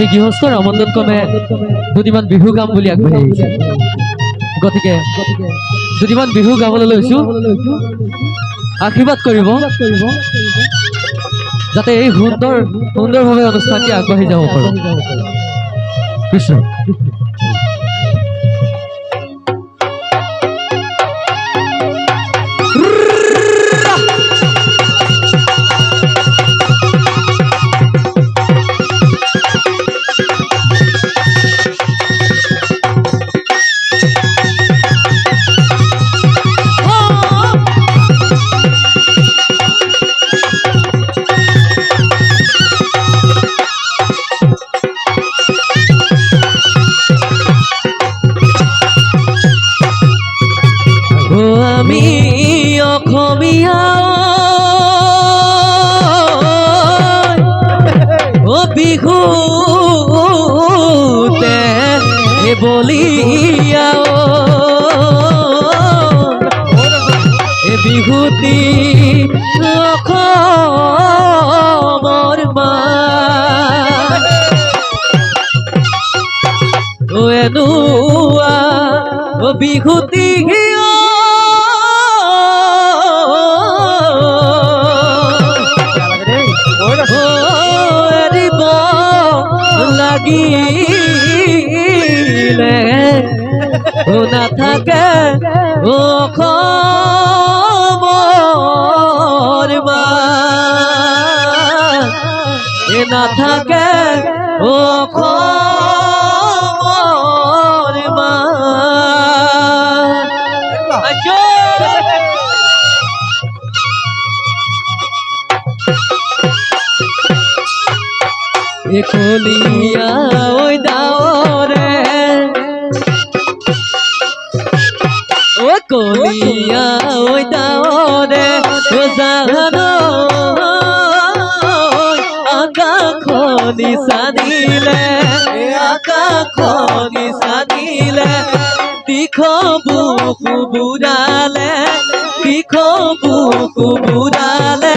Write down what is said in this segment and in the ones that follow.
আমি গৃহস্থ ৰমন্দন কমে দুটিমান বিহু গাম বুলি আগবাঢ়ি আহিছে। গতিকে দুটিমান বিহু গাবলৈ লৈছো। আশীৰ্বাদ কৰিব। যাতে এই সুন্দৰ, সুন্দৰভাৱে অনুষ্ঠানটি আগবাঢ়ি যাব পাৰোঁ। কৃষ্ণ। হে বলিয়া এ বিভূতি অসমৰ মা। ও এনুয়া ও নাথাকে ও অসমৰ মা এ ও মা আচ্ছা। ওই দাওরে ও কলিয়া ওই দাওরে ও জানো আকা খনি সাদিলে আকা খনি সাদিলে দিখো বুকু বুড়ালে দিখো বুকু বুড়ালে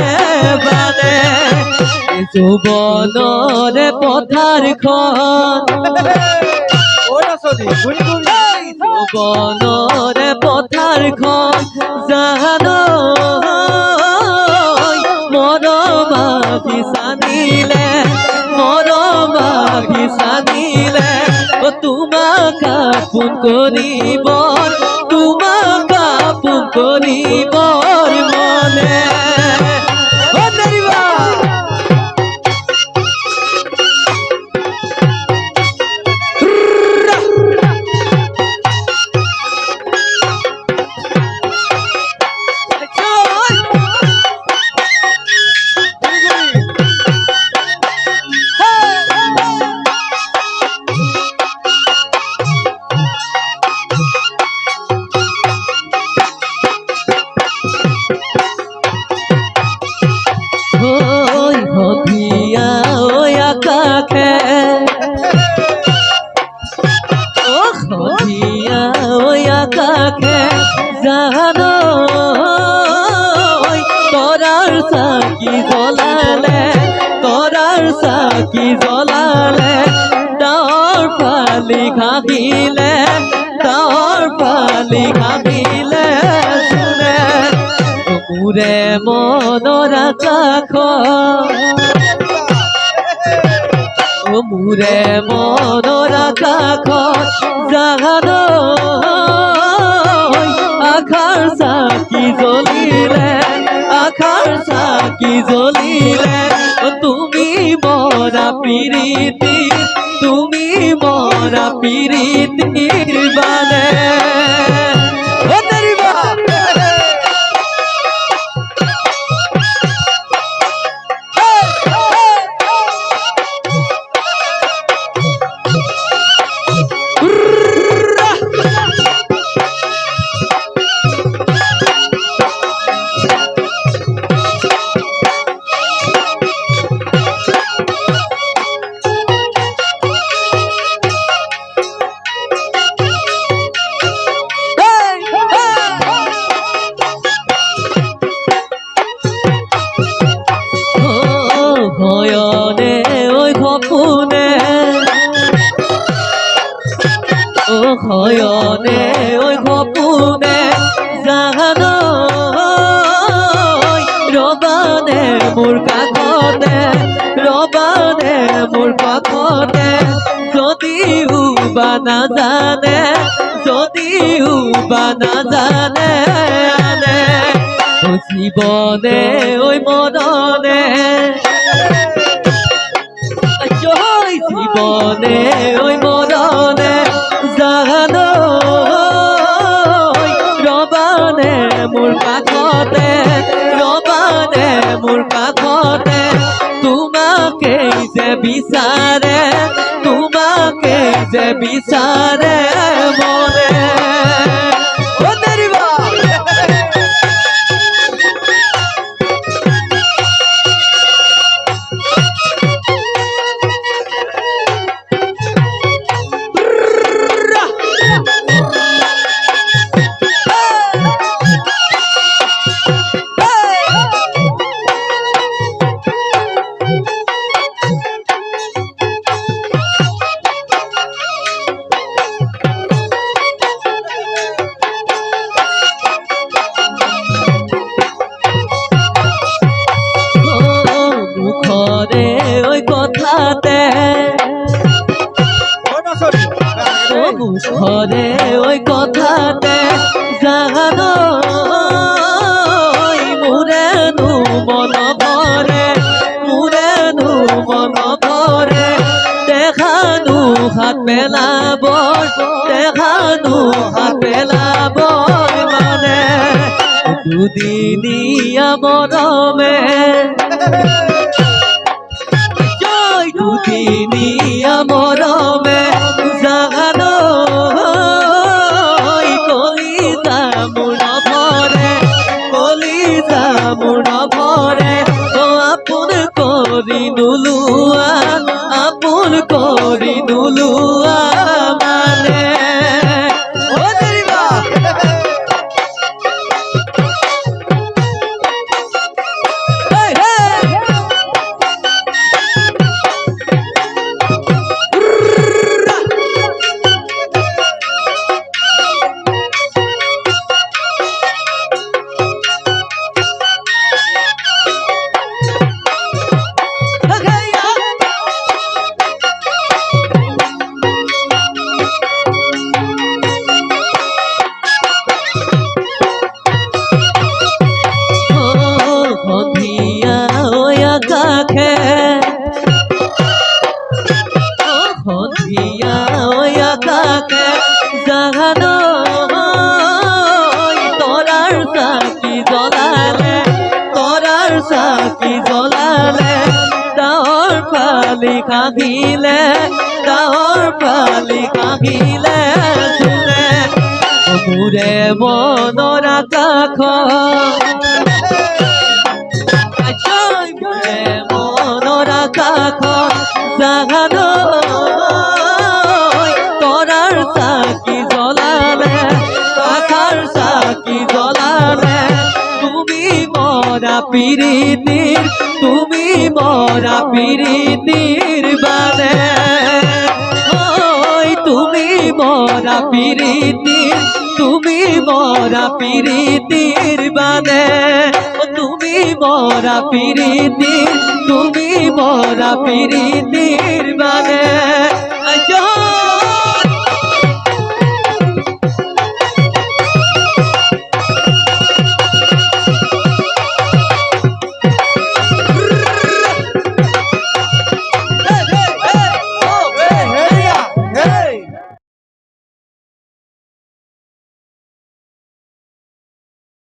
বানে যৌবনৰে পথাৰখন যৌবনৰে পথাৰখন জানো মৰমাগি চানিলে মৰমাগি চানিলে অ তোমাক আপোন কৰিব তোমাক আপোন কৰিবৰ মনে। সাকি জ্বলালে ডাৱৰ ফালি ঘামিলে ডাৱৰ ফালি ঘামিলে চোনে মোৰে মনৰ ও মোৰে মনৰ আকাশত জানো আখাৰ চাকি জ্বলিলে আখাৰ চাকি জ্বলিলে মৰা নয়নে ওই খপুনে। ও নয়নে ওই খপুনে জানো রবানে মোর কাকতে, রবানে মোর কাকতে। যদি উবা না জানে, যদি উবা না জানে ও জীৱনে ঐ মননে জয় জীবনে, ওই মরণে, জানো রবানে মোর কাষতে রবানে মোর কাষতে তোমাকে যে বিচাৰে তোমাকে যে বিচাৰে ও মুখৰে ঐ কথাতে জানো মোৰেনো মন ভৰে মোৰেনো মন ভৰে দেখানো হাত পেলাব দেখানো হাত পেলাব মানে দুদিনীয়া মৰমে জয় দুদিনীয়া কাঁহিলে ডাৱৰ ফালি কাঁহিলে চুলে মোৰে মনৰ আকাশ মোৰে মনৰ আকাশ জাগানো তৰাৰ চাকি জ্বলালে আকার চাকি জ্বলালে, তুমি মরা পিরিতির তুমি মরা পিরিতির বানে ওই তুমি মরা পিরিতির তুমি মরা পিরিতির ও তুমি মরা পিরিতির তুমি মরা পিরিতির বানে